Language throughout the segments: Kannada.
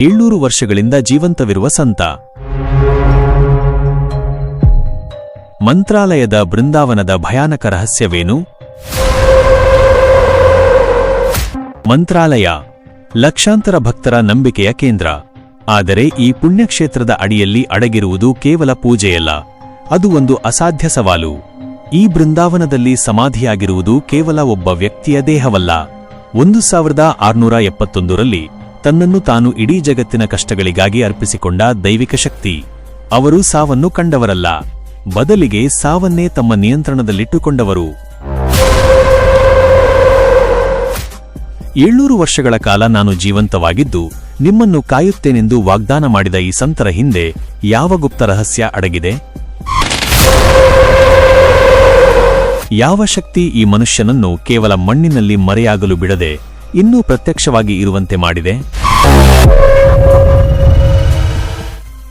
ಏಳ್ನೂರು ವರ್ಷಗಳಿಂದ ಜೀವಂತವಿರುವ ಸಂತ. ಮಂತ್ರಾಲಯದ ಬೃಂದಾವನದ ಭಯಾನಕ ರಹಸ್ಯವೇನು? ಮಂತ್ರಾಲಯ, ಲಕ್ಷಾಂತರ ಭಕ್ತರ ನಂಬಿಕೆಯ ಕೇಂದ್ರ. ಆದರೆ ಈ ಪುಣ್ಯಕ್ಷೇತ್ರದ ಅಡಿಯಲ್ಲಿ ಅಡಗಿರುವುದು ಕೇವಲ ಪೂಜೆಯಲ್ಲ, ಅದು ಒಂದು ಅಸಾಧ್ಯ ಸವಾಲು. ಈ ಬೃಂದಾವನದಲ್ಲಿ ಸಮಾಧಿಯಾಗಿರುವುದು ಕೇವಲ ಒಬ್ಬ ವ್ಯಕ್ತಿಯ ದೇಹವಲ್ಲ. ಒಂದು ಸಾವಿರದ ಆರುನೂರ ಎಪ್ಪತ್ತೊಂದರಲ್ಲಿ ತನ್ನನ್ನು ತಾನು ಇಡೀ ಜಗತ್ತಿನ ಕಷ್ಟಗಳಿಗಾಗಿ ಅರ್ಪಿಸಿಕೊಂಡ ದೈವಿಕ ಶಕ್ತಿ. ಅವರು ಸಾವನ್ನು ಕಂಡವರಲ್ಲ. ಬದಲಿಗೆ ಸಾವನ್ನೇ ತಮ್ಮ ನಿಯಂತ್ರಣದಲ್ಲಿಟ್ಟುಕೊಂಡವರು. ಏಳ್ನೂರು ವರ್ಷಗಳ ಕಾಲ ನಾನು ಜೀವಂತವಾಗಿದ್ದು, ನಿಮ್ಮನ್ನು ಕಾಯುತ್ತೇನೆಂದು ವಾಗ್ದಾನ ಮಾಡಿದ ಈ ಸಂತರ ಹಿಂದೆ ಯಾವ ಗುಪ್ತ ರಹಸ್ಯ ಅಡಗಿದೆ? ಯಾವ ಶಕ್ತಿ ಈ ಮನುಷ್ಯನನ್ನು ಕೇವಲ ಮಣ್ಣಿನಲ್ಲಿ ಮರೆಯಾಗಲು ಬಿಡದೆ ಇನ್ನೂ ಪ್ರತ್ಯಕ್ಷವಾಗಿ ಇರುವಂತೆ ಮಾಡಿದೆ.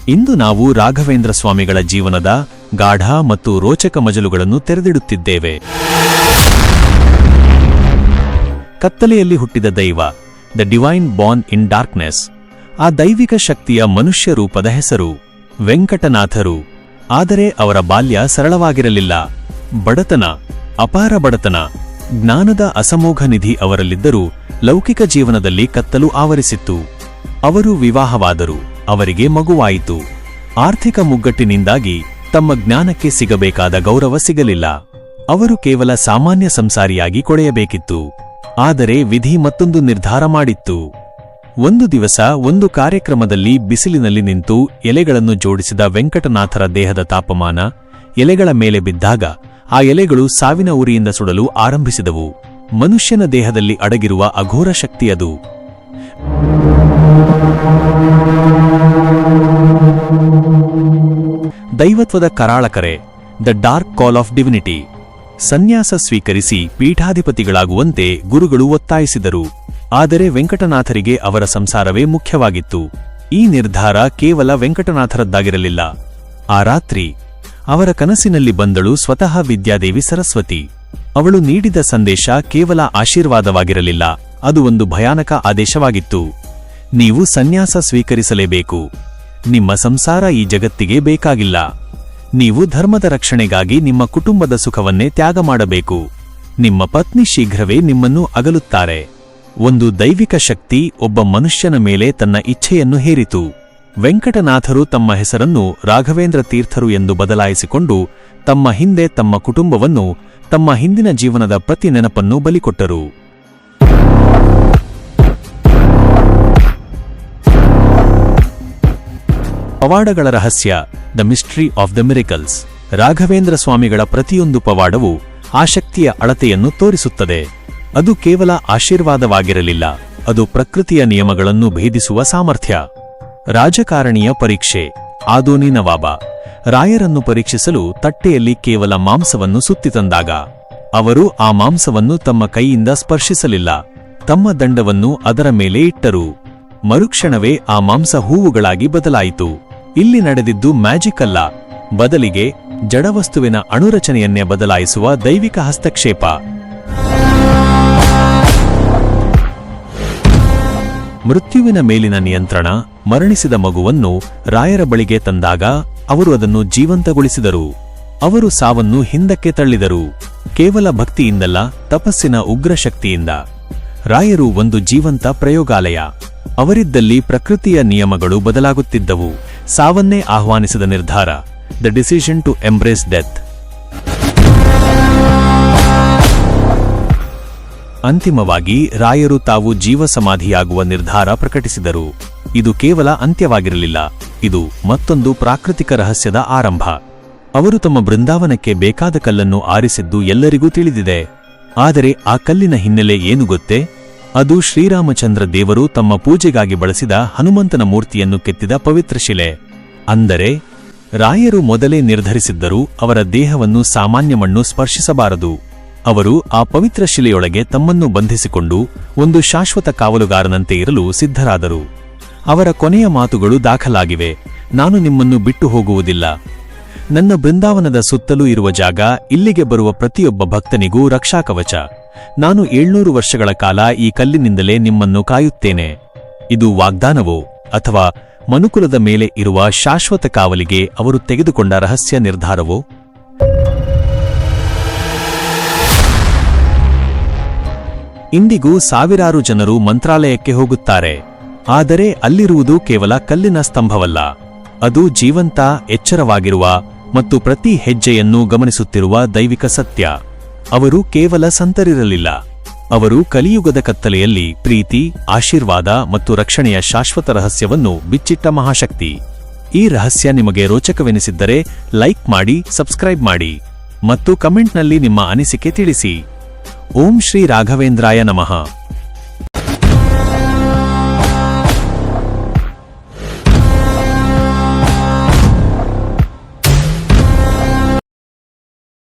ಇಂದು ನಾವು ರಾಘವೇಂದ್ರ ಸ್ವಾಮಿಗಳ ಜೀವನದ ಗಾಢ ಮತ್ತು ರೋಚಕ ಮಜಲುಗಳನ್ನು ತೆರೆದಿಡುತ್ತಿದ್ದೇವೆ. ಕತ್ತಲೆಯಲ್ಲಿ ಹುಟ್ಟಿದ ದೈವ the divine born in darkness ಆ ದೈವಿಕ ಶಕ್ತಿಯ ಮನುಷ್ಯ ರೂಪದ ಹೆಸರು, ವೆಂಕಟನಾಥರು. ಆದರೆ ಅವರ ಬಾಲ್ಯ ಸರಳವಾಗಿರಲಿಲ್ಲ. ಬಡತನ, ಅಪಾರ ಬಡತನ. ಜ್ಞಾನದ ಅಸಮೋಘ ನಿಧಿ ಅವರಲ್ಲಿದ್ದರೂ ಲೌಕಿಕ ಜೀವನದಲ್ಲಿ ಕತ್ತಲು ಆವರಿಸಿತ್ತು. ಅವರು ವಿವಾಹವಾದರು, ಅವರಿಗೆ ಮಗುವಾಯಿತು. ಆರ್ಥಿಕ ಮುಗ್ಗಟ್ಟಿನಿಂದಾಗಿ ತಮ್ಮ ಜ್ಞಾನಕ್ಕೆ ಸಿಗಬೇಕಾದ ಗೌರವ ಸಿಗಲಿಲ್ಲ. ಅವರು ಕೇವಲ ಸಾಮಾನ್ಯ ಸಂಸಾರಿಯಾಗಿ ಕೊಳೆಯಬೇಕಿತ್ತು. ಆದರೆ ವಿಧಿ ಮತ್ತೊಂದು ನಿರ್ಧಾರ ಮಾಡಿತ್ತು. ಒಂದು ದಿವಸ ಒಂದು ಕಾರ್ಯಕ್ರಮದಲ್ಲಿ ಬಿಸಿಲಿನಲ್ಲಿ ನಿಂತು ಎಲೆಗಳನ್ನು ಜೋಡಿಸಿದ ವೆಂಕಟನಾಥರ ದೇಹದ ತಾಪಮಾನ ಎಲೆಗಳ ಮೇಲೆ ಬಿದ್ದಾಗ ಆ ಎಲೆಗಳು ಸಾವಿನ ಉರಿಯಿಂದ ಸುಡಲು ಆರಂಭಿಸಿದವು. ಮನುಷ್ಯನ ದೇಹದಲ್ಲಿ ಅಡಗಿರುವ ಅಘೋರ ಶಕ್ತಿಯದು ದೈವತ್ವದ ಕರಾಳಕರೆ the dark call of divinity. ಸನ್ಯಾಸ ಸ್ವೀಕರಿಸಿ ಪೀಠಾಧಿಪತಿಗಳಾಗುವಂತೆ ಗುರುಗಳು ಒತ್ತಾಯಿಸಿದರು. ಆದರೆ ವೆಂಕಟನಾಥರಿಗೆ ಅವರ ಸಂಸಾರವೇ ಮುಖ್ಯವಾಗಿತ್ತು. ಈ ನಿರ್ಧಾರ ಕೇವಲ ವೆಂಕಟನಾಥರದ್ದಾಗಿರಲಿಲ್ಲ. ಆ ರಾತ್ರಿ ಅವರ ಕನಸಿನಲ್ಲಿ ಬಂದಳು ಸ್ವತಃ ವಿದ್ಯಾದೇವಿ ಸರಸ್ವತಿ. ಅವಳು ನೀಡಿದ ಸಂದೇಶ ಕೇವಲ ಆಶೀರ್ವಾದವಾಗಿರಲಿಲ್ಲ, ಅದು ಒಂದು ಭಯಾನಕ ಆದೇಶವಾಗಿತ್ತು. ನೀವು ಸನ್ಯಾಸ ಸ್ವೀಕರಿಸಲೇಬೇಕು. ನಿಮ್ಮ ಸಂಸಾರ ಈ ಜಗತ್ತಿಗೆ ಬೇಕಾಗಿಲ್ಲ. ನೀವು ಧರ್ಮದ ರಕ್ಷಣೆಗಾಗಿ ನಿಮ್ಮ ಕುಟುಂಬದ ಸುಖವನ್ನೇ ತ್ಯಾಗ ಮಾಡಬೇಕು. ನಿಮ್ಮ ಪತ್ನಿ ಶೀಘ್ರವೇ ನಿಮ್ಮನ್ನು ಅಗಲುತ್ತಾರೆ. ಒಂದು ದೈವಿಕ ಶಕ್ತಿ ಒಬ್ಬ ಮನುಷ್ಯನ ಮೇಲೆ ತನ್ನ ಇಚ್ಛೆಯನ್ನು ಹೇರಿತು. ವೆಂಕಟನಾಥರು ತಮ್ಮ ಹೆಸರನ್ನು ರಾಘವೇಂದ್ರ ತೀರ್ಥರು ಎಂದು ಬದಲಾಯಿಸಿಕೊಂಡು ತಮ್ಮ ಹಿಂದೆ ತಮ್ಮ ಕುಟುಂಬವನ್ನು ತಮ್ಮ ಹಿಂದಿನ ಜೀವನದ ಪ್ರತಿ ನೆನಪನ್ನು ಬಲಿಕೊಟ್ಟರು. ಪವಾಡಗಳ ರಹಸ್ಯ, the mystery of the miracles, Raghavendra ಸ್ವಾಮಿಗಳ ಪ್ರತಿಯೊಂದು ಪವಾಡವು ಆ ಶಕ್ತಿಯ ಅಳತೆಯನ್ನು ತೋರಿಸುತ್ತದೆ. ಅದು ಕೇವಲ ಆಶೀರ್ವಾದವಾಗಿರಲಿಲ್ಲ, ಅದು ಪ್ರಕೃತಿಯ ನಿಯಮಗಳನ್ನು ಭೇದಿಸುವ ಸಾಮರ್ಥ್ಯ. ರಾಜಕಾರಣಿಯ ಪರೀಕ್ಷೆ. ಆದೋನಿ ನವಾಬ. ರಾಯರನ್ನು ಪರೀಕ್ಷಿಸಲು ತಟ್ಟೆಯಲ್ಲಿ ಕೇವಲ ಮಾಂಸವನ್ನು ಸುತ್ತಿ ತಂದಾಗ. ಅವರು ಆ ಮಾಂಸವನ್ನು ತಮ್ಮ ಕೈಯಿಂದ ಸ್ಪರ್ಶಿಸಲಿಲ್ಲ. ತಮ್ಮ ದಂಡವನ್ನು ಅದರ ಮೇಲೆ ಇಟ್ಟರು. ಮರುಕ್ಷಣವೇ ಆ ಮಾಂಸ ಹೂವುಗಳಾಗಿ ಬದಲಾಯಿತು. ಇಲ್ಲಿ ನಡೆದಿದ್ದು ಮ್ಯಾಜಿಕ್ ಅಲ್ಲ. ಬದಲಿಗೆ ಜಡವಸ್ತುವಿನ ಅಣುರಚನೆಯನ್ನೇ ಬದಲಾಯಿಸುವ ದೈವಿಕ ಹಸ್ತಕ್ಷೇಪ. ಮೃತ್ಯುವಿನ ಮೇಲಿನ ನಿಯಂತ್ರಣ ಮರಣಿಸಿದ ಮಗುವನ್ನು ರಾಯರ ಬಳಿಗೆ ತಂದಾಗ ಅವರು ಅದನ್ನು ಜೀವಂತಗೊಳಿಸಿದರು. ಅವರು ಸಾವನ್ನು ಹಿಂದಕ್ಕೆ ತಳ್ಳಿದರು. ಕೇವಲ ಭಕ್ತಿಯಿಂದಲ್ಲ, ತಪಸ್ಸಿನ ಉಗ್ರ ಶಕ್ತಿಯಿಂದ. ರಾಯರು ಒಂದು ಜೀವಂತ ಪ್ರಯೋಗಾಲಯ. ಅವರಿದ್ದಲ್ಲಿ ಪ್ರಕೃತಿಯ ನಿಯಮಗಳು ಬದಲಾಗುತ್ತಿದ್ದವು. ಸಾವನ್ನೇ ಆಹ್ವಾನಿಸಿದ ನಿರ್ಧಾರ, the decision to embrace death. ಅಂತಿಮವಾಗಿ ರಾಯರು ತಾವು ಜೀವಸಮಾಧಿಯಾಗುವ ನಿರ್ಧಾರ ಪ್ರಕಟಿಸಿದರು. ಇದು ಕೇವಲ ಅಂತ್ಯವಾಗಿರಲಿಲ್ಲ, ಇದು ಮತ್ತೊಂದು ಪ್ರಾಕೃತಿಕ ರಹಸ್ಯದ ಆರಂಭ. ಅವರು ತಮ್ಮ ಬೃಂದಾವನಕ್ಕೆ ಬೇಕಾದ ಕಲ್ಲನ್ನು ಆರಿಸಿದ್ದು ಎಲ್ಲರಿಗೂ ತಿಳಿದಿದೆ. ಆದರೆ ಆ ಕಲ್ಲಿನ ಹಿನ್ನೆಲೆ ಏನು ಗೊತ್ತೇ? ಅದು ಶ್ರೀರಾಮಚಂದ್ರ ದೇವರು ತಮ್ಮ ಪೂಜೆಗಾಗಿ ಬಳಸಿದ ಹನುಮಂತನ ಮೂರ್ತಿಯನ್ನು ಕೆತ್ತಿದ ಪವಿತ್ರ ಶಿಲೆ. ಅಂದರೆ, ರಾಯರು ಮೊದಲೇ ನಿರ್ಧರಿಸಿದ್ದರೂ ಅವರ ದೇಹವನ್ನು ಸಾಮಾನ್ಯ ಮಣ್ಣು ಸ್ಪರ್ಶಿಸಬಾರದು. ಅವರು ಆ ಪವಿತ್ರ ಶಿಲೆಯೊಳಗೆ ತಮ್ಮನ್ನು ಬಂಧಿಸಿಕೊಂಡು ಒಂದು ಶಾಶ್ವತ ಕಾವಲುಗಾರನಂತೆ ಇರಲು ಸಿದ್ಧರಾದರು. ಅವರ ಕೊನೆಯ ಮಾತುಗಳು ದಾಖಲಾಗಿವೆ. ನಾನು ನಿಮ್ಮನ್ನು ಬಿಟ್ಟು ಹೋಗುವುದಿಲ್ಲ. ನನ್ನ ಬೃಂದಾವನದ ಸುತ್ತಲೂ ಇರುವ ಜಾಗ ಇಲ್ಲಿಗೆ ಬರುವ ಪ್ರತಿಯೊಬ್ಬ ಭಕ್ತನಿಗೂ ರಕ್ಷಾಕವಚ. ನಾನು ಏಳ್ನೂರು ವರ್ಷಗಳ ಕಾಲ ಈ ಕಲ್ಲಿನಿಂದಲೇ ನಿಮ್ಮನ್ನು ಕಾಯುತ್ತೇನೆ. ಇದು ವಾಗ್ದಾನವೋ ಅಥವಾ ಮನುಕುಲದ ಮೇಲೆ ಇರುವ ಶಾಶ್ವತ ಕಾವಲಿಗೆ ಅವರು ತೆಗೆದುಕೊಂಡ ರಹಸ್ಯ ನಿರ್ಧಾರವೋ? ಇಂದಿಗೂ ಸಾವಿರಾರು ಜನರು ಮಂತ್ರಾಲಯಕ್ಕೆ ಹೋಗುತ್ತಾರೆ. ಆದರೆ ಅಲ್ಲಿರುವುದು ಕೇವಲ ಕಲ್ಲಿನ ಸ್ತಂಭವಲ್ಲ. ಅದು ಜೀವಂತ, ಎಚ್ಚರವಾಗಿರುವ ಮತ್ತು ಪ್ರತಿ ಹೆಜ್ಜೆಯನ್ನು ಗಮನಿಸುತ್ತಿರುವ ದೈವಿಕ ಸತ್ಯ. ಅವರು ಕೇವಲ ಸಂತರಿರಲಿಲ್ಲ. ಅವರು ಕಲಿಯುಗದ ಕತ್ತಲೆಯಲ್ಲಿ ಪ್ರೀತಿ, ಆಶೀರ್ವಾದ ಮತ್ತು ರಕ್ಷಣೆಯ ಶಾಶ್ವತ ರಹಸ್ಯವನ್ನು ಬಿಚ್ಚಿಟ್ಟ ಮಹಾಶಕ್ತಿ. ಈ ರಹಸ್ಯ ನಿಮಗೆ ರೋಚಕವೆನಿಸಿದ್ದರೆ ಲೈಕ್ ಮಾಡಿ, ಸಬ್ಸ್ಕ್ರೈಬ್ ಮಾಡಿ ಮತ್ತು ಕಮೆಂಟ್ನಲ್ಲಿ ನಿಮ್ಮ ಅನಿಸಿಕೆ ತಿಳಿಸಿ. ఓం శ్రీ రాఘవేంద్రాయ నమ.